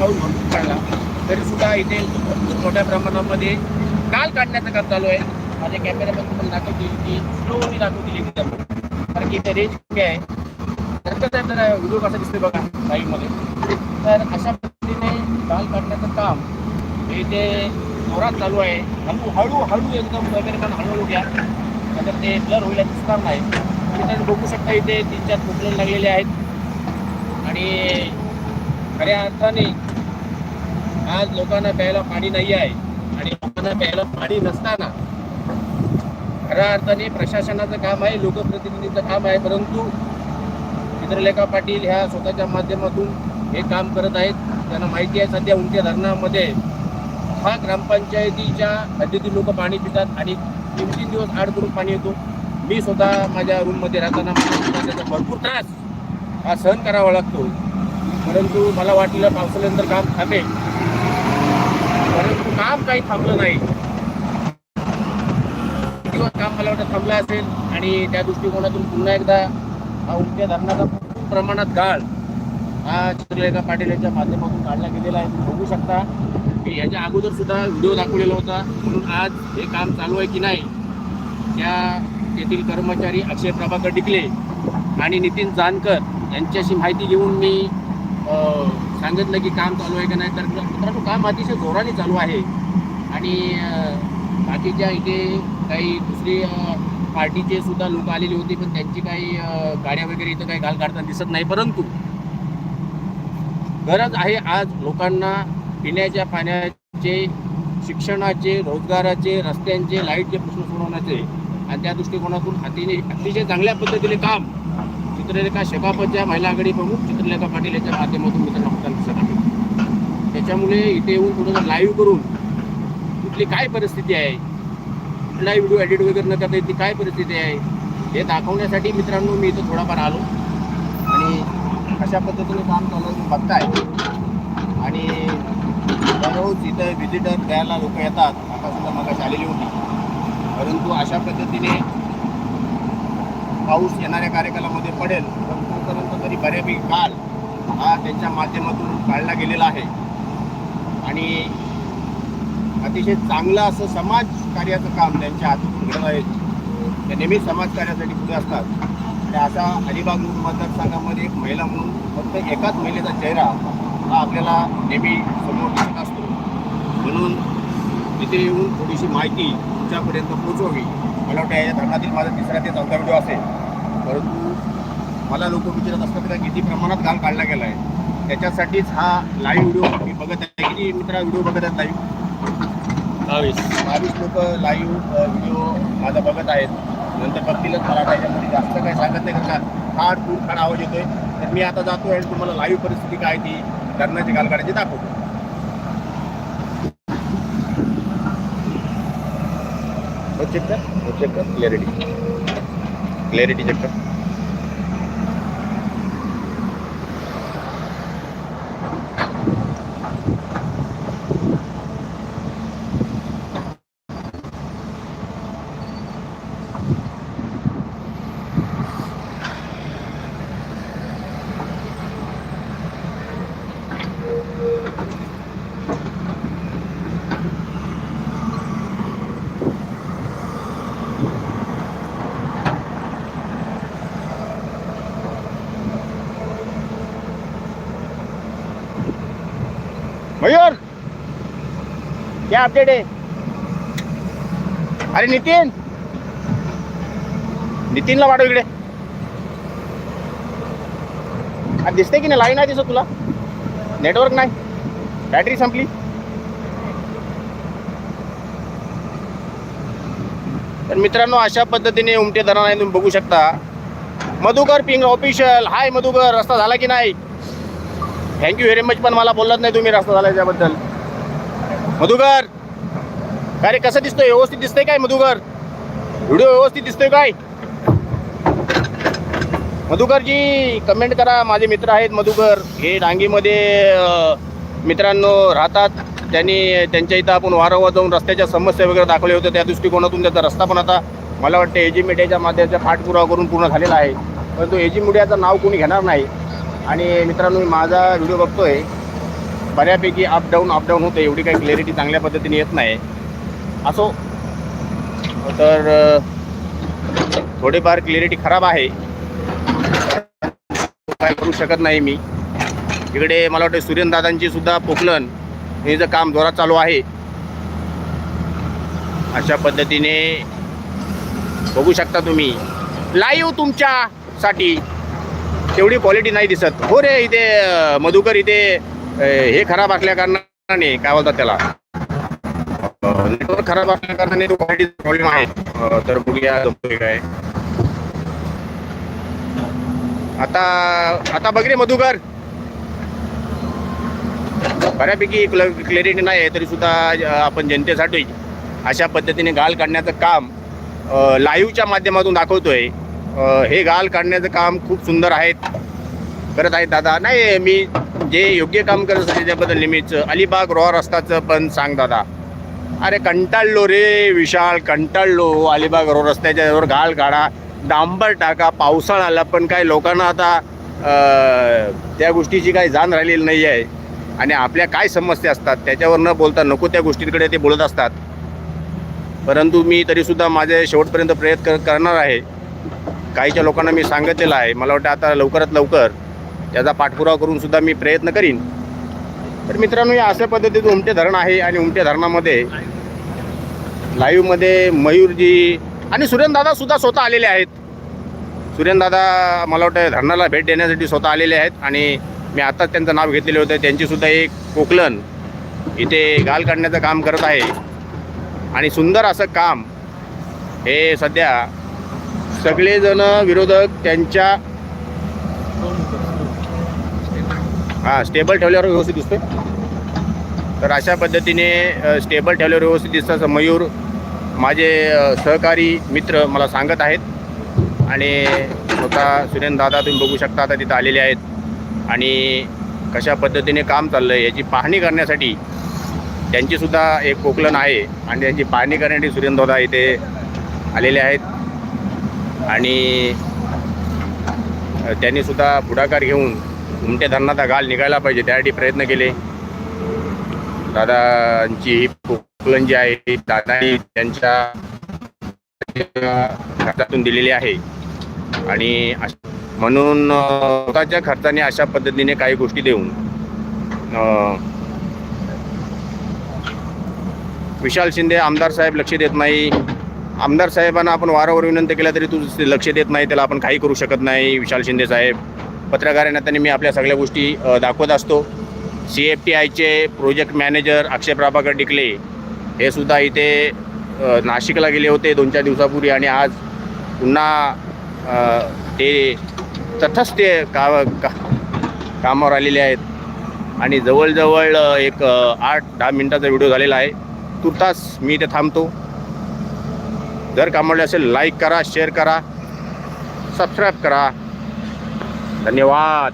पाऊस भरपूर पडला तरी सुद्धा इथे भरपूर मोठ्या प्रमाणामध्ये काल काढण्याचं काम चालू आहे. माझ्या कॅमेऱ्यामध्ये तुम्हाला दाखवतील की स्लोली दाखवतील एकदम. कारण की इथे रेंज कमी आहे. तर आहे जरा व्हिडिओ कसा दिसतोय बघा लाईव्हमध्ये तर अशा पद्धतीने काल काढण्याचं काम हे इथे जोरात चालू आहे. हळू हळू हळू एकदम कॅमेरामॅन हळूहळू घ्या. नंतर ते ब्लर होईल दिसणार नाही. तर बघू शकता इथे तीन चार खोकले लागलेले आहेत. आणि खऱ्या अर्थाने आज लोकांना प्यायला पाणी नाही आहे आणि लोकांना प्यायला पाणी नसताना खऱ्या अर्थाने प्रशासनाचं काम आहे लोकप्रतिनिधीचं काम आहे परंतु चित्रलेखा पाटील ह्या स्वतःच्या माध्यमातून हे काम करत आहेत. त्यांना माहिती आहे सध्या उंच्या धरणामध्ये हा ग्रामपंचायतीच्या हद्दीतील लोक पाणी पितात आणि तीन तीन दिवस आड करून पाणी येतो. मी स्वतः माझ्या रूममध्ये राहताना त्याचा भरपूर त्रास हा सहन करावा लागतो. परंतु मला वाटलं पावसानंतर काम थांबेल. काही थांबलं नाही. दिवस काम मला वाटतं थांबलं असेल आणि त्या दृष्टिकोनातून पुन्हा एकदा हा उमट्या धरणाचा खूप प्रमाणात गाळ हा चित्रलेखा पाटील यांच्या माध्यमातून काढला गेलेला आहे. तुम्ही बघू शकता की याच्या अगोदर सुद्धा व्हिडिओ दाखवलेला होता. म्हणून आज हे काम चालू आहे की नाही त्या तेथील कर्मचारी अक्षय प्रभाकर डिकले आणि नितीन जानकर यांच्याशी माहिती घेऊन मी सांगितलं की काम चालू आहे का नाही. तर मित्रांनो काम अतिशय जोराने चालू आहे. आणि बाकीच्या इथे काही दुसरी पार्टीचे सुद्धा लोक आलेले होते पण त्यांची काही गाड्या वगैरे इथं काही घाल काढताना दिसत नाही. परंतु गरज आहे आज लोकांना पिण्याच्या पाण्याचे शिक्षणाचे रोजगाराचे रस्त्यांचे लाईटचे प्रश्न सोडवण्याचे आणि त्या दृष्टिकोनातून हातीने अतिशय चांगल्या पद्धतीने काम चित्रलेखा शेकापच्या महिला आघाडी प्रमुख चित्रलेखा पाटील यांच्या माध्यमातून मित्रांनो होताना दिसत आहे. त्याच्यामुळे इथे येऊन थोडंसं लाईव्ह करून आपली काय परिस्थिती आहे? कुठला व्हिडिओ एडिट वगैरे न करता ती काय परिस्थिती आहे? हे दाखवण्यासाठी मित्रांनो मी इथं थोडाफार आलो. आणि अशा पद्धतीने काम चालू आहे, बघताय. आणि दररोज इथं व्हिजिटर द्यायला लोक येतात. आता सुद्धा मग आलेली होती. परंतु अशा पद्धतीने पाऊस येणाऱ्या कार्यकालामध्ये पडेल. पण तोपर्यंत तरी बऱ्यापैकी काल हा त्यांच्या माध्यमातून काढला गेलेला आहे. आणि अतिशय चांगलं असं समाज कार्याचं काम त्यांच्या हातून घडत आहे. ते नेहमी समाजकार्यासाठी पुढे असतात. आणि असा अलिबाग मतदारसंघामध्ये एक महिला म्हणून फक्त एकाच महिलेचा चेहरा हा आपल्याला नेहमी समोर दिसत असतो. म्हणून तिथे येऊन थोडीशी माहिती तुमच्यापर्यंत पोचवावी मला वाटतं या धरणातील माझा तिसरा ते चौथा व्हिडिओ असेल. परंतु मला लोक विचारत असतात का किती प्रमाणात घाल काढला गेला आहे त्याच्यासाठीच हा लाईव्ह व्हिडिओ मी बघत आहे. किती मित्रा व्हिडिओ बघत आहेत लाईव्ह बावीस. बावीस लोक लाईव्ह व्हिडिओ माझा बघत आहेत. नंतर बघतीलच मराठा याच्यामध्ये जास्त काही सांगत नाही कारण का हा टूर फाड आवाज येतोय. तर मी आता जातो आणि तुम्हाला लाईव्ह परिस्थिती काय ती धरणाची गालगाड्याची दाखवतो. हो, चेक कर. हो, चेक कर. क्लॅरिटी क्लॅरिटी चेक कर. मयूर! क्या अपडेट आहे अरे नितीन! नितीनला वाढव इकडे. दिसते की नाही? लाईन आहे दिसत तुला. नेटवर्क नाही. बॅटरी संपली. तर मित्रांनो अशा पद्धतीने उमटे धरण आहे तुम्ही बघू शकता. Madhukar Ping official hi Madhukar. रस्ता झाला की नाही? थँक्यू व्हेरी मच पण मला बोललात नाही तुम्ही रस्ता झाला याच्याबद्दल. मधुकर! काय रे कसं दिसतोय? व्यवस्थित दिसतंय काय मधुकर? व्हिडिओ व्यवस्थित दिसतोय काय? मधुकरजी कमेंट करा. माझे मित्र आहेत मधुकर. हे डांगीमध्ये मित्रांनो राहतात. त्यांनी त्यांच्या इथं आपण वारंवार जाऊन रस्त्याच्या समस्या वगैरे दाखवल्या होत्या. त्या दृष्टिकोनातून त्याचा रस्ता पण आता मला वाटतं एजी मीडियाच्या माध्यमाचा पाठपुरावा करून पूर्ण झालेला आहे. परंतु एजी मीडियाचं नाव कोणी घेणार नाही. आणि मित्रांनो मी माझा व्हिडिओ बघतोय. बऱ्यापैकी अप डाऊन अप डाऊन होते एवढी काही क्लॅरिटी चांगल्या पद्धतीने येत नाही. असो. तर थोडीफार क्लॅरिटी खराब आहे. काय करू शकत नाही मी. इकडे मला वाटतं सूर्यनदादांची सुद्धा पोकलन हे जर काम जोरात चालू आहे. अशा पद्धतीने बघू शकता तुम्ही. लाईव्ह तुमच्यासाठी. तेवढी क्वालिटी नाही दिसत. हो रे इथे मधुकर इथे हे खराब असल्या कारणाने काय बोलतात त्याला? नेटवर्क खराब असल्या कारणाने तो क्वालिटी प्रॉब्लेम आहे. तर बघूया जमतोय काय. आता आता बघ रे मधुकर. बऱ्यापैकी क्लॅरिटी नाही आहे तरी सुद्धा आपण जनतेसाठी अशा पद्धतीने गाल काढण्याचं काम लाईव्हच्या माध्यमातून दाखवतोय. हे गाल काढण्याचं काम खूप सुंदर आहेत करत आहेत दादा. नाही मी जे योग्य काम करत असते त्याबद्दल नेहमीच अलिबाग रोहा रस्ताचं पण सांग दादा. अरे कंटाळलो रे विशाल कंटाळलो. अलिबाग रो रस्त्याच्यावर गाल काढा. डांबर टाका पावसाळा आला पण काय लोकांना आता त्या गोष्टीची काही जाण राहिलेली नाही आहे. आणि आपल्या काय समस्या असतात त्याच्यावर न बोलता नको त्या गोष्टींकडे ते बोलत असतात. परंतु मी तरीसुद्धा माझे शेवटपर्यंत प्रयत्न कर करणार आहे. काहीच्या लोकांना मी सांगितलेलं आहे. मला वाटतं आता लवकरात लवकर त्याचा पाठपुरावा करून सुद्धा मी प्रयत्न करीन. तर मित्रांनो या अशा पद्धतीचं उमटे धरण आहे आणि उमटे धरणामध्ये लाईव्हमध्ये मयूरजी आणि सुरेनदादा सुद्धा स्वतः आलेले आहेत. सुरेनदादा मला वाटतं धरणाला भेट देण्यासाठी स्वतः आलेले आहेत आणि मी आताच त्यांचं नाव घेतलेलं होतं. त्यांचीसुद्धा एक कोकलन इथे गाल काढण्याचं काम करत आहे. आणि सुंदर असं काम हे सध्या सगळेजण विरोधक त्यांच्या हां स्टेबल ठेवल्यावर व्यवस्थित दिसते तर अशा पद्धतीने स्टेबल ठेवल्यावर व्यवस्थित दिसतं मयूर माझे सहकारी मित्र मला सांगत आहेत. आणि स्वतः सुरेंद्र दादा तुम्ही बघू शकता आता तिथं आलेले आहेत. आणि कशा पद्धतीने काम चाललं आहे याची पाहणी करण्यासाठी त्यांचीसुद्धा एक कोकलन आहे. आणि त्यांची पाहणी करण्यासाठी सुरेंद्रदा इथे आलेले आहेत. आणि त्यांनी त्यांनीसुद्धा पुढाकार घेऊन उमट्या धरणाचा गाल निघायला पाहिजे त्यासाठी प्रयत्न केले. दादांची ही पोकलन जी आहे दादानी त्यांच्या खर्चातून दिलेली आहे. आणि म्हणून स्वतःच्या खर्चाने अशा पद्धतीने काही गोष्टी देऊन विशाल शिंदे आमदार साहेब लक्ष देत नाही. आमदार साहेबांना आपण वारंवार विनंती केल्या तरी तू लक्ष देत नाही त्याला आपण काही करू शकत नाही विशाल शिंदे साहेब. पत्रकार आहे नात्याने मी आपल्या सगळ्या गोष्टी दाखवत असतो. सी एफ टी आयचे प्रोजेक्ट मॅनेजर अक्षय प्रभाकर डिकले हे सुद्धा इथे नाशिकला गेले होते दोन चार दिवसापूर्वी आणि आज पुन्हा ते तथच ते का का कामावर आलेले आहेत. आणि जवळजवळ एक आठ दहा मिनटाचा व्हिडिओ झालेला आहे. तुर्तास मी इथे थांबतो. जर कामावले असेल लाईक करा शेअर करा सबस्क्राईब करा. धन्यवाद.